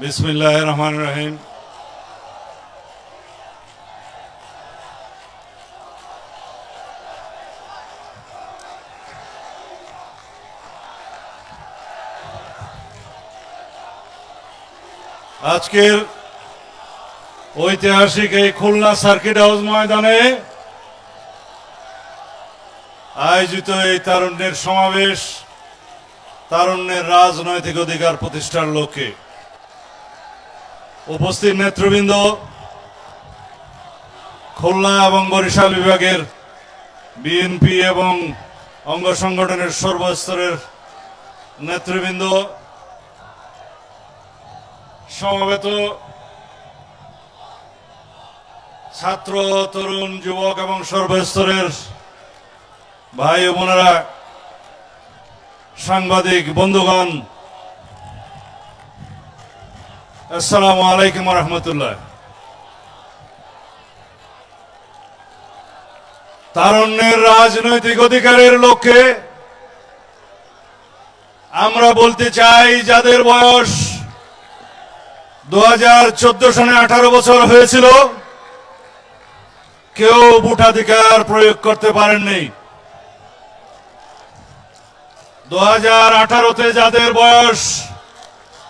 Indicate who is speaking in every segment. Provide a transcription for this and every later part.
Speaker 1: বিসমিল্লাহ রহমান রহিম আজকের ঐতিহাসিক এই খুলনা সার্কিট হাউস ময়দানে আয়োজিত এই তারুণ্যের সমাবেশ, তারুণ্যের রাজনৈতিক অধিকার প্রতিষ্ঠার লক্ষ্যে। উপস্থিত নেতৃবৃন্দ, খুলনা এবং বরিশাল বিভাগের বিএনপি এবং অঙ্গ সংগঠনের সর্বস্তরের নেতৃবৃন্দ, সমবেত ছাত্র, তরুণ, যুবক এবং সর্বস্তরের ভাই বোনেরা, সাংবাদিক, বন্ধুগণ আসসালামু আলাইকুম রহমতুল্লাহ। তারুণ্যের রাজনৈতিক অধিকারের লক্ষ্যে আমরা বলতে চাই, যাদের বয়স দু হাজার চোদ্দ সনে আঠারো বছর হয়েছিল, কেউ ভোটাধিকার প্রয়োগ করতে পারেননি। দু হাজার আঠারোতে যাদের বয়স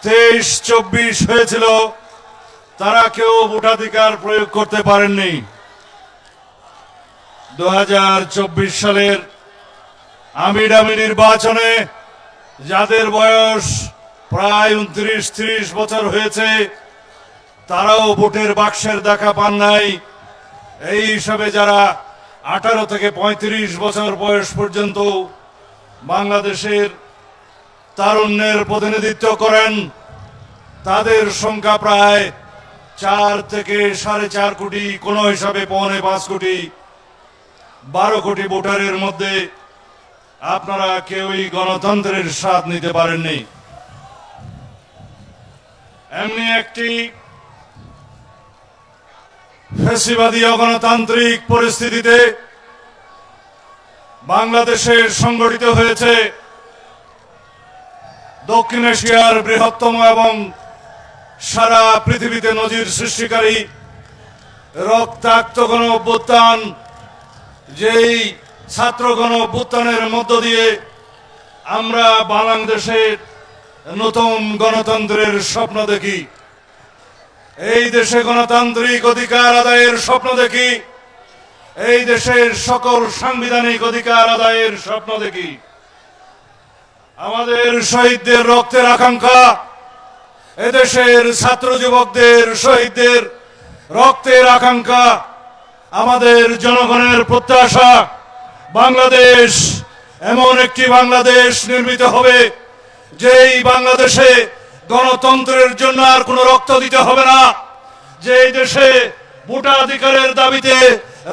Speaker 1: তেইশ, চব্বিশ হয়েছিল। তারা কেউ ভোটাধিকার প্রয়োগ করতে পারেননি। দু চব্বিশ সালের আমিডামি নির্বাচনে যাদের বয়স প্রায় উনত্রিশ, ত্রিশ বছর হয়েছে, তারাও ভোটের বাক্সের দেখা পান নাই। এই হিসাবে যারা আঠারো থেকে পঁয়ত্রিশ বছর বয়স পর্যন্ত বাংলাদেশের তারুণ্যের প্রতিনিধিত্ব করেন। তাদের সংখ্যা প্রায় চার থেকে সাড়ে চার কোটি, কোনো হিসাবে পৌনে পাঁচ কোটি। বারো কোটি ভোটারের মধ্যে আপনারা কেউই গণতন্ত্রের স্বাদ নিতে পারেননি। এমনি একটি ফেসিবাদী অগণতান্ত্রিক পরিস্থিতিতে বাংলাদেশে সংগঠিত হয়েছে দক্ষিণ এশিয়ার বৃহত্তম এবং সারা পৃথিবীতে নজির সৃষ্টিকারী রক্তাক্ত গণ অভ্যুত্থান যেই ছাত্র গণ অভ্যুত্থানের মধ্য দিয়ে আমরা বাংলাদেশের নতুন গণতন্ত্রের স্বপ্ন দেখি। এই দেশে গণতান্ত্রিক অধিকার আদায়ের স্বপ্ন দেখি। এই দেশের সকল সাংবিধানিক অধিকার আদায়ের স্বপ্ন দেখি। আমাদের শহীদদের রক্তের আকাঙ্ক্ষা, এদেশের ছাত্র যুবকদের শহীদদের রক্তের আকাঙ্ক্ষা, আমাদের জনগণের প্রত্যাশা, বাংলাদেশ এমন একটি বাংলাদেশ নির্মিত হবে, যেই বাংলাদেশে গণতন্ত্রের জন্য আর কোনো রক্ত দিতে হবে না, যেই দেশে ভোটাধিকারের দাবিতে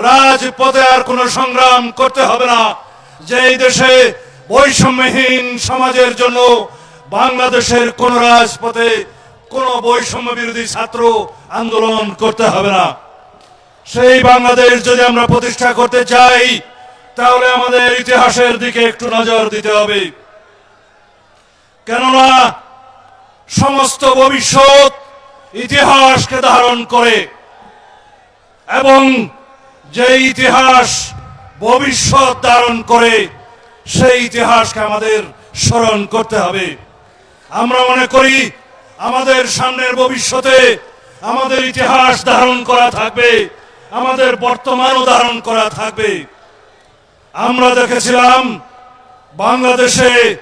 Speaker 1: রাজপথে আর কোনো সংগ্রাম করতে হবে না, যেই দেশে বৈষম্যহীন সমাজের জন্য বাংলাদেশের কোন রাজপথে কোন বৈষম্য বিরোধী ছাত্র আন্দোলন করতে হবে না। সেই বাংলাদেশ যদি আমরা প্রতিষ্ঠা করতে চাই, তাহলে আমাদের ইতিহাসের দিকে একটু নজর দিতে হবে। কেননা সমস্ত ভবিষ্যৎ ইতিহাসকে ধারণ করে এবং যে ইতিহাস ভবিষ্যৎ ধারণ করে সেই ইতিহাসকে আমাদের স্মরণ করতে হবে। আমরা মনে করি, আমাদের সামনের ভবিষ্যতে আমাদের ইতিহাস ধারণ করা থাকবে, আমাদের বর্তমানও ধারণ করা থাকবে। আমরা দেখেছিলাম, বাংলাদেশে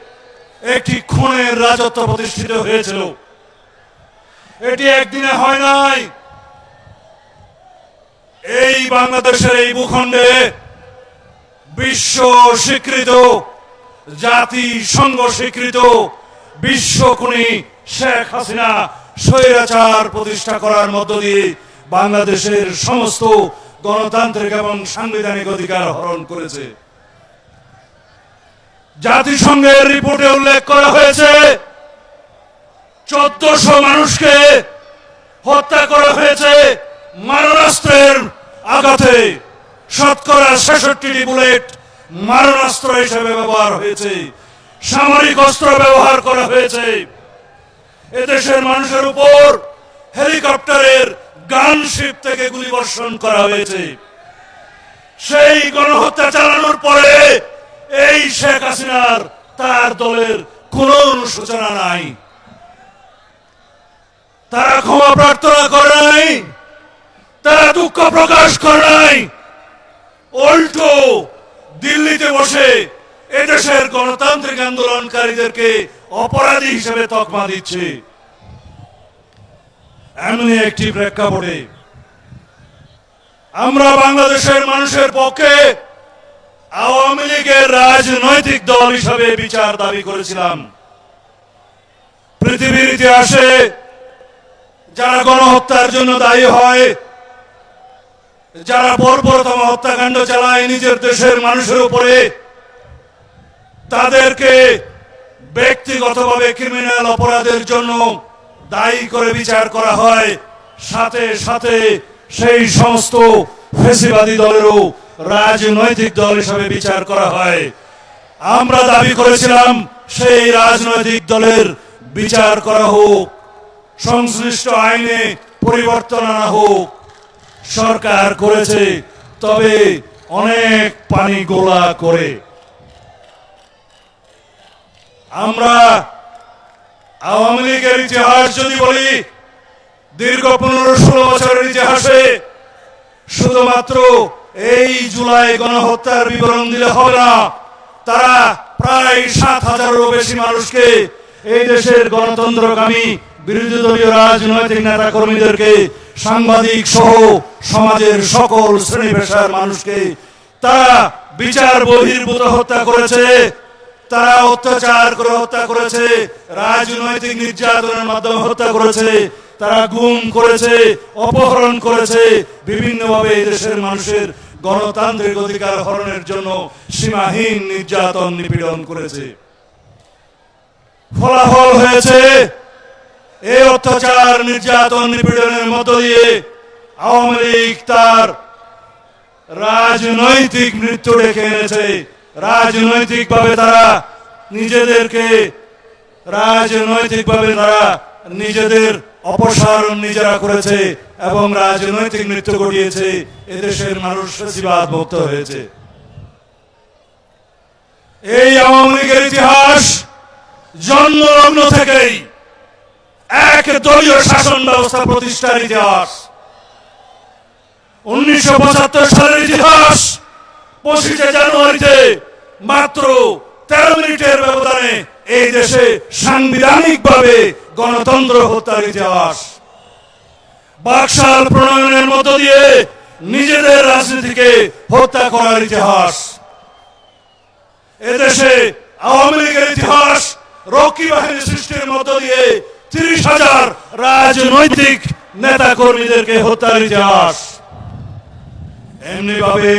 Speaker 1: একটি খুনের রাজত্ব প্রতিষ্ঠিত হয়েছিল। এটি একদিনে হয় নাই। এই বাংলাদেশের এই ভূখণ্ডে বিশ্ব স্বীকৃত জাতিসংঘ স্বীকৃত বিশ্বকুনি শেখ হাসিনা স্বৈরাচার প্রতিষ্ঠা করার মধ্য দিয়ে বাংলাদেশের সমস্ত গণতান্ত্রিক এবং সাংবিধানিক অধিকার হরণ করেছে। জাতিসংঘের রিপোর্টে উল্লেখ করা হয়েছে, চোদ্দশো মানুষকে হত্যা করা হয়েছে মারণাস্ত্রের আঘাতে। শতকরা ছেষট্টি বুলেট মারণাস্ত্র হিসেবে ব্যবহার হয়েছে। সামরিক অস্ত্র ব্যবহার করা হয়েছে। এদেশের মানুষের উপর হেলিকপ্টারের গানশিপ থেকে গুলিবর্ষণ করা হয়েছে। সেই গণহত্যা চালানোর পরে এই শেখ হাসিনার তার দলের কোন অনুশোচনা নাই। তারা ক্ষমা প্রার্থনা করে নাই, তারা দুঃখ প্রকাশ করে নাই উল্টো দিল্লিতে বসে এদেশের গণতান্ত্রিক আন্দোলনকারীদেরকে অপরাধী হিসেবে তকমা দিচ্ছে। এমনি একটি প্রেক্ষাপটে আমরা বাংলাদেশের মানুষের পক্ষে আওয়ামী লীগের রাজনৈতিক দল হিসাবে বিচার দাবি করেছিলাম। পৃথিবীর ইতিহাসে যারা গণহত্যার জন্য দায়ী হয় যারা বর্বরতম হত্যাকাণ্ড চালায় নিজের দেশের মানুষের উপরে, তাদেরকে ব্যক্তিগতভাবে ক্রিমিনাল অপরাধের জন্য দায়ী করে বিচার করা হয়। সাথে সাথে সেই সমস্ত ফেসিবাদী দলেরও রাজনৈতিক দল হিসাবে বিচার করা হয়। আমরা দাবি করেছিলাম সেই রাজনৈতিক দলের বিচার করা হোক, সংশ্লিষ্ট আইনে পরিবর্তন আনা হোক। সরকার করেছে, তবে অনেক পানি গোলা করে। আমরা আওয়ামী লীগের ইতিহাস যদি বলি, দীর্ঘ পনেরো ষোলো বছরের ইতিহাসে শুধুমাত্র এই জুলাই গণহত্যার বিবরণ দিলে হবে না, তারা প্রায় সাত হাজারেরও বেশি মানুষকে এই দেশের গণতন্ত্রকামী বিরোধী দলীয় রাজনৈতিক নেতা কর্মীদেরকে সাংবাদিক সহ সমাজের সকল শ্রেণি পেশার মানুষকে, তারা বিচার বহির্ভূত হত্যা করেছে, তারা অত্যাচার করে হত্যা করেছে, রাজনৈতিক নির্যাতনের মাধ্যমে হত্যা করেছে, তারা গুম করেছে, অপহরণ করেছে, বিভিন্নভাবে দেশের মানুষের গণতান্ত্রিক অধিকার হরণের জন্য সীমাহীন নির্যাতন নিপীড়ন করেছে। ফলাফল হয়েছে এই অত্যাচার নির্যাতন নিপীড়নের মধ্য দিয়ে আওয়ামী লীগ তার রাজনৈতিক মৃত্যু ডেকে এনেছে। রাজনৈতিক ভাবে তারা নিজেদেরকে রাজনৈতিক ভাবে তারা নিজেদের অপসারণ নিজেরা করেছে এবং রাজনৈতিক মৃত্যু ঘটিয়েছে। এদেশের মানুষ ফেসিবাদ মুক্ত হয়েছে। এই আওয়ামী লীগের ইতিহাস জন্মলগ্ন থেকেই এক দলীয় শাসন ব্যবস্থা প্রতিষ্ঠার ইতিহাস। উনিশশো পঁচাত্তর সালের ইতিহাস, পঁচিশে জানুয়ারিতে মাত্র তেরো মিনিটের ব্যবধানে এই দেশে সাংবিধানিক ভাবে গণতন্ত্র হত্যার ইতিহাস। বাকশাল প্রণয়নের মধ্য দিয়ে নিজেদের রাজনীতিকে হত্যা করার ইতিহাস। এদেশে আওয়ামী লীগের ইতিহাস রকি বাহিনী সৃষ্টির মধ্য দিয়ে তিরিশ হাজার রাজনৈতিক নেতা কর্মীদেরকে হত্যার ইতিহাস। এমনি ভাবে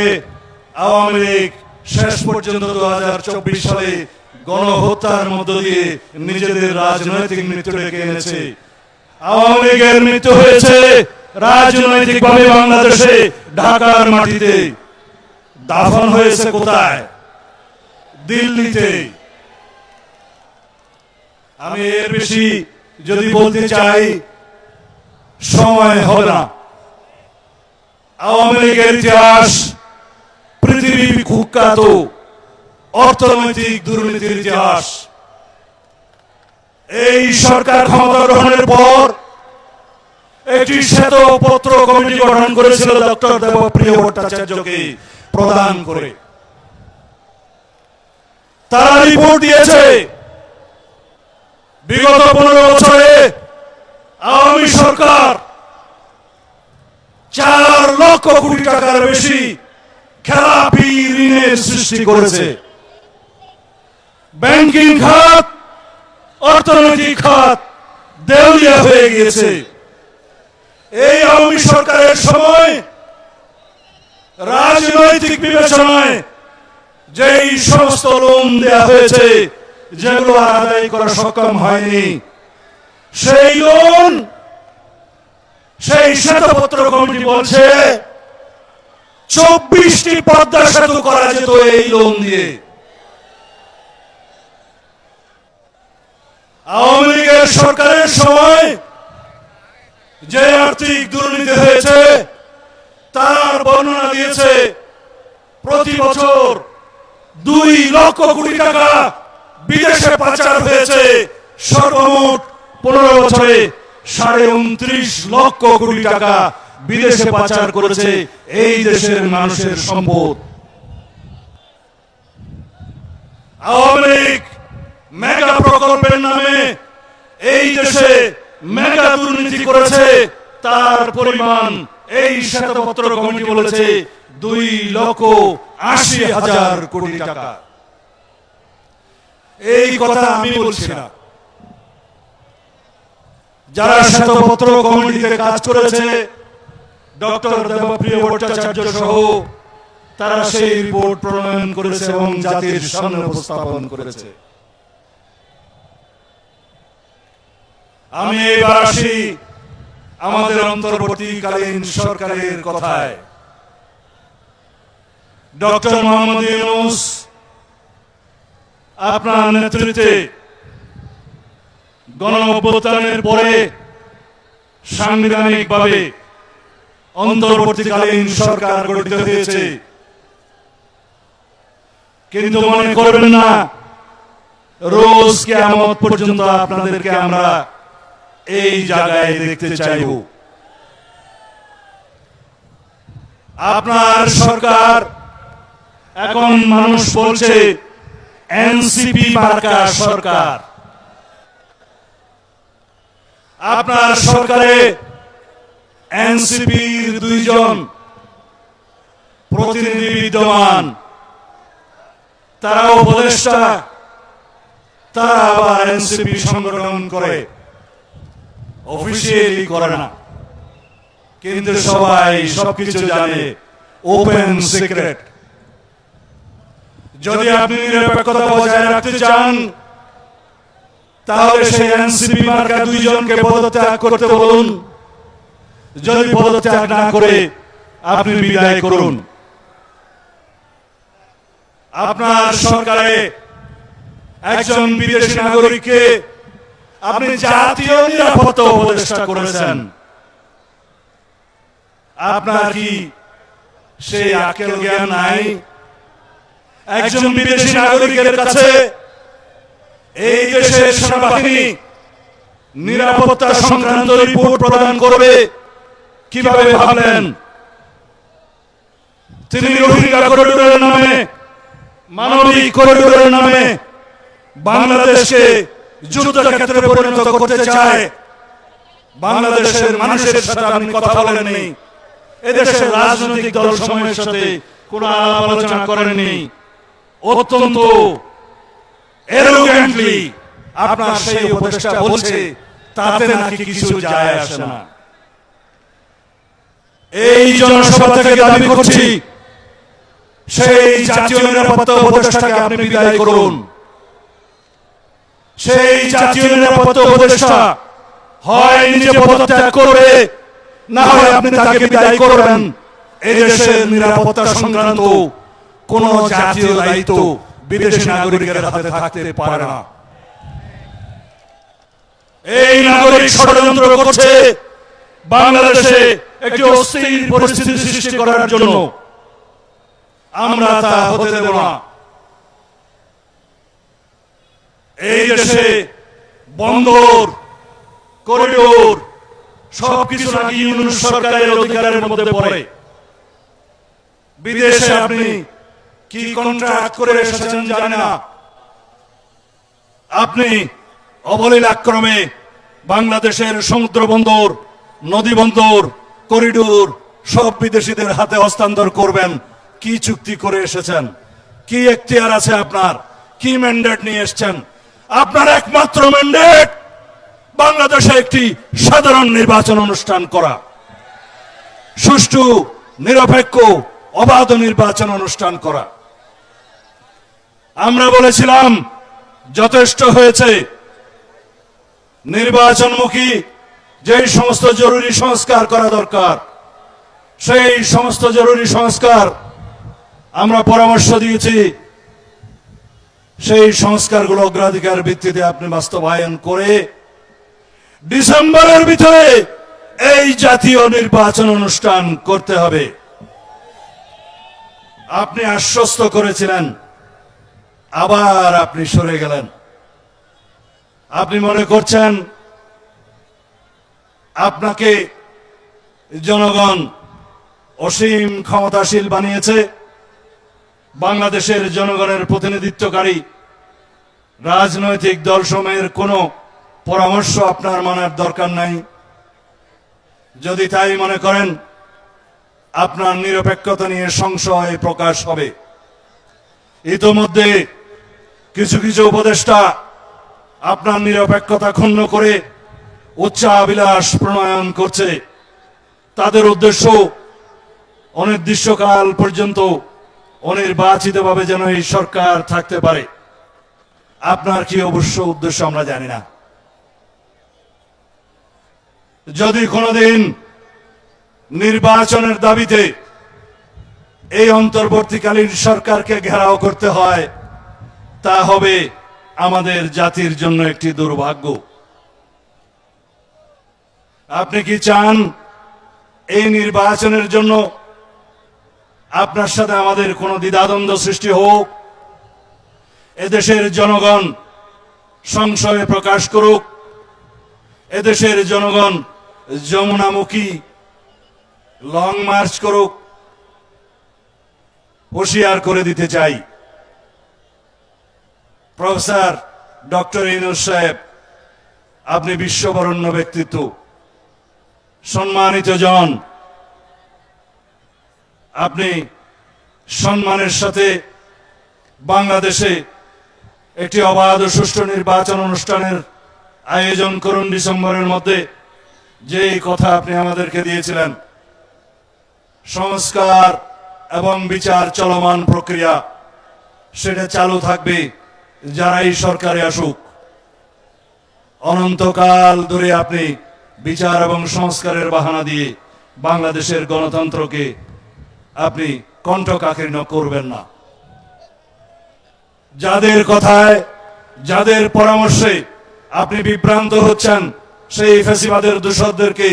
Speaker 1: আওয়ামী লীগ শেষ পর্যন্ত দু হাজার চব্বিশ সালে গণহত্যার মধ্য দিয়ে নিজেদের রাজনৈতিক মৃত্যু ডেকে এনেছে। আওয়ামী লীগের মৃত্যু হয়েছে রাজনৈতিক ভাবে বাংলাদেশে, ঢাকার মাটিতে। দাফন হয়েছে কোথায়? দিল্লিতে। আমি এর বেশি যদি বলতে চাই, সময় হবে না। আওয়ামী লীগের ইতিহাস, পৃথিবী কুখ্যাত, অর্থনৈতিক দুর্নীতির ইতিহাস। এই সরকার ক্ষমতা গ্রহণের পর একটি শ্বেতপত্র কমিটি গঠন করেছিল ডক্টর দেবপ্রিয় ভট্টাচার্যকে প্রদান করে। তারা রিপোর্ট দিয়েছে বিগত পনেরো বছরে আওয়ামী সরকার চার লক্ষ কোটি টাকার বেশি খেলাপি ঋণের সৃষ্টি করেছে। ব্যাংকিং খাত, অর্থনৈতিক খাত দেউলিয়া হয়ে গিয়েছে। এই আওয়ামী সরকারের সময় রাজনৈতিক বিবেচনায় যেই সমস্ত লোন দেয়া হয়েছে যেগুলো আদায় করা সক্ষম হয়নি। সেই লোন, সেই শ্বেতপত্র কমিটি বলছে, চব্বিশটি পদ্মা সেতু করা যেত এই লোন দিয়ে। আওয়ামী লীগের সরকারের সময় যে আর্থিক দুর্নীতি হয়েছে, তার বর্ণনা দিয়েছে, প্রতি বছর দুই লক্ষ কোটি টাকা বিদেশে পাচার হয়েছে। সর্বমোট পনেরো বছরে সাড়ে উনত্রিশ লক্ষ কোটি টাকা বিদেশে পাচার করেছে এই দেশের মানুষের সম্পদ। আওয়ামী লীগ মেগা প্রকল্পের নামে এই দেশে মেগা দুর্নীতি করেছে। তার পরিমাণ এই শ্বেতপত্র কমিটি বলেছে দুই লক্ষ আশি হাজার কোটি টাকা। এই কথা আমি বলছি না। যারা শ্বেতপত্র কমিটিতে কাজ করেছে, ডক্টর দেবপ্রিয় ভট্টাচার্য সহ, তারা সেই রিপোর্ট প্রণয়ন করেছে এবং জাতির সামনে উপস্থাপন করেছে। আমি এবার আসি আমাদের অন্তর্বর্তীকালীন সরকারের কথায়। ডক্টর মোহাম্মদ ইউনুস আপনার নেতৃত্বে গণ অভ্যুত্থানের পরে সাংবিধানিকভাবে অন্তর্বর্তীকালীন সরকার গঠিত হয়েছে। কিন্তু মনে করবেন না, রোজ কেমত পর্যন্ত আপনাদেরকে আমরা এই জায়গায় দেখতে চাইব। আপনার সরকার এখন মানুষ বলছে এনসিপি মার্কা সরকার। আপনার সরকারে এনসিপির দুইজন প্রতিনিধি বিদ্যমান। তারা উপদেষ্টা, তারা আবার এনসিপি সংগঠন করে। অফিসিয়ালি করে না। কিন্তু সবাই সবকিছু জানে, ওপেন সিক্রেট। যদি আপনি নিরপেক্ষতা বজায় রাখতে চান, তাহলে সেই এনসিপি মার্কা দুইজনকে পদত্যাগ করতে বলুন। যদি পদত্যাগ না করে, আপনি বিদায় করুন। আপনার সরকারে একজন বিদেশি নাগরিককে আপনি জাতীয় নিরাপত্তা উপদেষ্টা করেছেন। আপনার কি সেই আকেল জ্ঞান নাই? একজন বিদেশি নাগরিকের কাছে এই দেশের সেনাবাহিনী নিরাপত্তা সংক্রান্ত রিপোর্ট প্রদান করবে কীভাবে ভাবলেন? তিনি রোহিঙ্গা করিডোরের নামে, মানবিক করিডোরের নামে বাংলাদেশকে যুদ্ধক্ষেত্রে পরিণত করতে চায়। বাংলাদেশের মানুষের সাথে আপনি কথা বলেননি। এদেশের রাজনৈতিক দল সময়ের সাথে কোনো আলোচনা করেননি। অত্যন্ত এরোগেন্টলি আপনার সেই উপদেষ্টা বলছে, তাতে নাকি কিছু যায় আসে না। এই জনসভা থেকে দাবি করছি, সেই জাতীয় নিরাপত্তা উপদেষ্টাকে আপনি বিদায় করুন। সেই জাতীয় নিরাপত্তা উপদেষ্টা হয় নিজে পদত্যাগ করবে, না হয় আপনি তাকে বিদায় করবেন। এই দেশের নিরাপত্তা সংক্রান্ত কোন জাতীয় দায়িত্ব বিদেশি নাগরিকের হাতে থাকতে পারে না। এই নাগরিক ষড়যন্ত্র করছে বাংলাদেশে একটি অস্থির পরিস্থিতি সৃষ্টি করার জন্য। আমরা তা হতে দেব না। এই দেশে বন্দর করিডোর সবকিছু নাকি ইউনুস সরকারের অধিকারের মধ্যে পড়ে। বিদেশে আপনি কি কন্ট্রাক্ট করে এসেছেন জানে না। আপনি অবলীলাক্রমে বাংলাদেশের সমুদ্র বন্দর নদী বন্দর করিডোর সব বিদেশিদের হাতে হস্তান্তর করবেন। কি চুক্তি করে এসেছেন? কি এখতিয়ার আছে আপনার? কি ম্যান্ডেট নিয়ে এসেছেন? আপনার একমাত্র ম্যান্ডেট বাংলাদেশে একটি সাধারণ নির্বাচন অনুষ্ঠান করা। সুষ্ঠু নিরপেক্ষ অবাধ নির্বাচন অনুষ্ঠান করা। আমরা বলেছিলাম, যথেষ্ট হয়েছে। নির্বাচনমুখী যেই সমস্ত জরুরি সংস্কার করা দরকার, সেই সমস্ত জরুরি সংস্কার আমরা পরামর্শ দিয়েছি। সেই সংস্কারগুলো অগ্রাধিকার ভিত্তিতে আপনি বাস্তবায়ন করে ডিসেম্বরের ভিতরে এই জাতীয় নির্বাচন অনুষ্ঠান করতে হবে। আপনি আশ্বস্ত করেছিলেন আবার আপনি সরে গেলেন। আপনি মনে করছেন আপনাকে জনগণ অসীম ক্ষমতাশীল বানিয়েছে? বাংলাদেশের জনগণের প্রতিনিধিত্বকারী রাজনৈতিক দলসমূহের কোনো পরামর্শ আপনার মানার দরকার নাই? যদি তাই মনে করেন, আপনার নিরপেক্ষতা নিয়ে সংশয় প্রকাশ হবে। ইতোমধ্যে কিছু কিছু উপদেষ্টা আপনার নিরপেক্ষতা ক্ষুণ্ণ করে উচ্চাবিলাস প্রণয়ন করছে। তাদের উদ্দেশ্য অনির্দিষ্টকাল পর্যন্ত অনির্বাচিতভাবে যেন এই সরকার থাকতে পারে। আপনার কি অবশ্য উদ্দেশ্য আমরা জানি না। যদি কোনোদিন নির্বাচনের দাবিতে এই অন্তর্বর্তীকালীন সরকারকে ঘেরাও করতে হয় তা হবে আমাদের জাতির জন্য একটি দুর্ভাগ্য। আপনি কি চান এই নির্বাচনের জন্য আপনার সাথে আমাদের কোনো দ্বিধাদ্বন্দ্ব সৃষ্টি হোক? এদেশের জনগণ সংশয়ে প্রকাশ করুক। এদেশের জনগণ যমুনামুখী লং মার্চ করুক। হুঁশিয়ার করে দিতে চাই। প্রফেসর ডক্টর ইনুস সাহেব, আপনি বিশ্ববরণ্য ব্যক্তিত্ব। সম্মানিত জন, আপনি সম্মানের সাথে বাংলাদেশে একটি অবাধ সুষ্ঠু নির্বাচন অনুষ্ঠানের আয়োজন করুন ডিসেম্বরের মধ্যে। যেই কথা আপনি আমাদেরকে দিয়েছিলেন, সংস্কার এবং বিচার চলমান প্রক্রিয়া, সেটা চালু থাকবে। যারাই সরকারে আসুক, অনন্তকাল ধরে আপনি বিচার এবং সংস্কারের বাহানা দিয়ে বাংলাদেশের গণতন্ত্রকে আপনি কণ্ঠকাকীর্ণ করবেন না। যাদের কথায়, যাদের পরামর্শে আপনি বিভ্রান্ত হচ্ছেন, সেই ফেসিবাদের দূষকদেরকে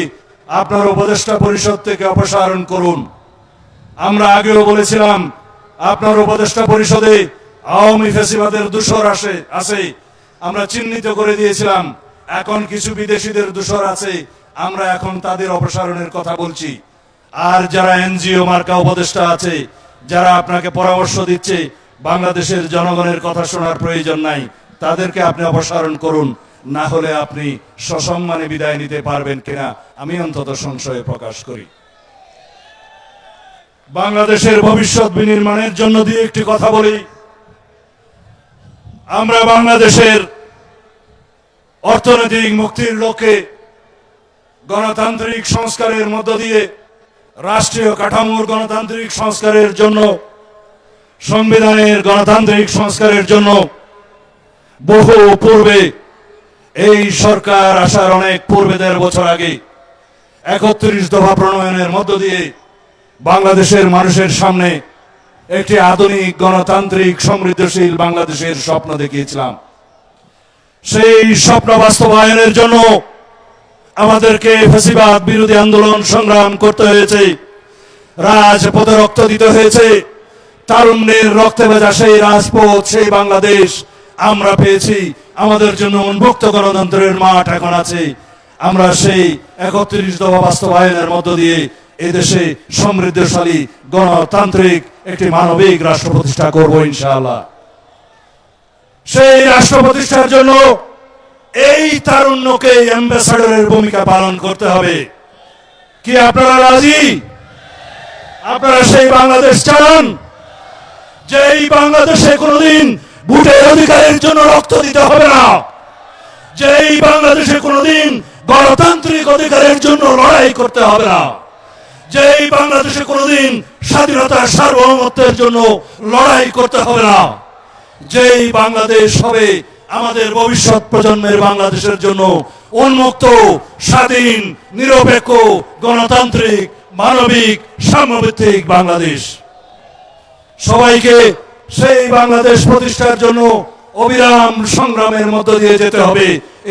Speaker 1: আপনার উপদেষ্টা পরিষদ থেকে অপসারণ করুন। আমরা আগেও বলেছিলাম, আপনার উপদেষ্টা পরিষদে আওয়ামী ফেসিবাদের দূষর আসে আছে আমরা চিহ্নিত করে দিয়েছিলাম, এখন কিছু বিদেশিদের দূষর আছে, আমরা এখন তাদের অপসারণের কথা বলছি। আর যারা এনজিও মার্কা উপদেষ্টা আছে, যারা আপনাকে পরামর্শ দিচ্ছে, বাংলাদেশের জনগণের কথা শোনার প্রয়োজন নাই, তাদেরকে আপনি অপসারণ করুন, না হলে আপনি সসম্মানে বিদায় নিতে পারবেন কিনা, আমি অন্তত সংশয়ে প্রকাশ করি। বাংলাদেশের ভবিষ্যৎ বিনির্মাণের জন্য দিয়ে একটি কথা বলি। আমরা বাংলাদেশের অর্থনৈতিক মুক্তির লক্ষ্যে গণতান্ত্রিক সংস্কারের মধ্য দিয়ে রাষ্ট্রীয় কাঠামোর গণতান্ত্রিক সংস্কারের জন্য, সংবিধানের গণতান্ত্রিক সংস্কারের জন্য বহু পূর্বে এই সরকার আসার অনেক পূর্বে দেড় বছর আগে একত্রিশ দফা প্রণয়নের মধ্য দিয়ে বাংলাদেশের মানুষের সামনে একটি আধুনিক গণতান্ত্রিক সমৃদ্ধশীল বাংলাদেশের স্বপ্ন দেখিয়েছিলাম। সেই স্বপ্ন বাস্তবায়নের জন্য আমাদেরকে ফেসিবাদ বিরোধী আন্দোলন সংগ্রাম করতে হয়েছে, রাজপথে রক্ত দিতে হয়েছে, তারুণ্যের রক্তে ভেজা সেই রাজপথ, সেই বাংলাদেশ আমরা পেয়েছি, আমাদের জন্য উন্মুক্ত গণতন্ত্রের মাঠ এখন আছে। আমরা সেই একত্রিশ দফা বাস্তবায়নের মধ্য দিয়ে এদেশে সমৃদ্ধশালী গণতান্ত্রিক একটি মানবিক রাষ্ট্র প্রতিষ্ঠা করব ইনশাআল্লাহ। সেই রাষ্ট্র প্রতিষ্ঠার জন্য এই তারুণ্যকে অ্যাম্বাসাডরের ভূমিকা পালন করতে হবে। কি আপনারা রাজি? আপনারা সেই বাংলাদেশ চান যে এই বাংলাদেশে কোনোদিন ভোটের অধিকারের জন্য রক্ত দিতে হবে না। যে এই বাংলাদেশে কোনোদিন গণতান্ত্রিক অধিকারের জন্য লড়াই করতে হবে না। যে এই বাংলাদেশে কোনোদিন স্বাধীনতা সার্বভৌমত্বের জন্য লড়াই করতে হবে না। যেই বাংলাদেশ হবে আমাদের ভবিষ্যৎ প্রজন্মের বাংলাদেশের জন্য উন্মুক্ত, স্বাধীন, নিরপেক্ষ, গণতান্ত্রিক, মানবিক, সাম্যভিত্তিক বাংলাদেশ। সবাইকে সেই বাংলাদেশ প্রতিষ্ঠার জন্য অবিরাম সংগ্রামের মধ্য দিয়ে যেতে হবে।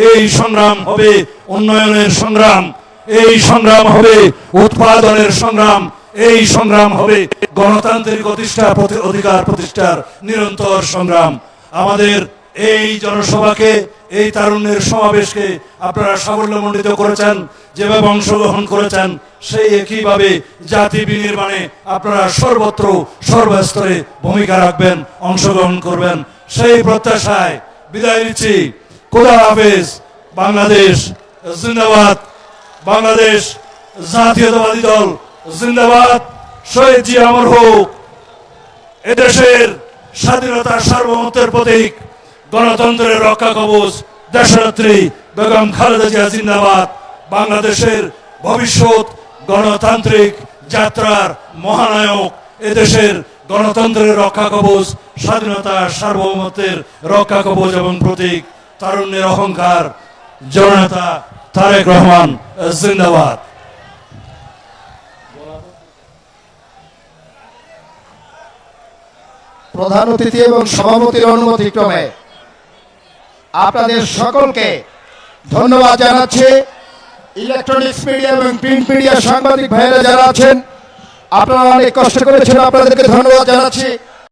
Speaker 1: এই সংগ্রাম হবে উন্নয়নের সংগ্রাম। এই সংগ্রাম হবে, উৎপাদনের সংগ্রাম, এই সংগ্রাম হবে, গণতান্ত্রিক প্রতিষ্ঠা, প্রতি- অধিকার প্রতিষ্ঠার নিরন্তর সংগ্রাম। আমাদের এই জনসভাকে, এই তারুণ্যের সমাবেশকে আপনারা সাফল্যমণ্ডিত করেছেন, যেভাবে অংশগ্রহণ করেছেন, সেই একইভাবে জাতি বিনির্মাণে আপনারা সর্বত্র, সর্বস্তরে ভূমিকা রাখবেন, অংশগ্রহণ করবেন। সেই প্রত্যাশায় বিদায় নিচ্ছি। খোদা হাফেজ। বাংলাদেশ জিন্দাবাদ। বাংলাদেশ জাতীয়তাবাদী দল, জিন্দাবাদ, শহীদ জি আমর হোক। এদেশের স্বাধীনতা সার্বভৌমত্বের প্রতীক, গণতন্ত্রের রক্ষা কবচ, দেশনেত্রী বেগম খালেদা জিয়া জিন্দাবাদ, বাংলাদেশের ভবিষ্যৎ গণতান্ত্রিক যাত্রার মহানায়ক, এদেশের গণতন্ত্রের রক্ষা কবচ স্বাধীনতা সার্বভৌমত্বের রক্ষা কবচ এবং প্রতীক, তারুণ্যের অহংকার জননেতা তারেক রহমান, জিন্দাবাদ।
Speaker 2: প্রধান অতিথি এবং সভাপতির অনুমতিক্রমে আপনাদের সকলকে ধন্যবাদ জানাচ্ছি। ইলেকট্রনিক্স মিডিয়া এবং প্রিন্ট মিডিয়া সাংবাদিক ভাইয়েরা যারা আছেন, আপনারা অনেক কষ্ট করেছেন, আপনাদেরকে ধন্যবাদ জানাচ্ছি।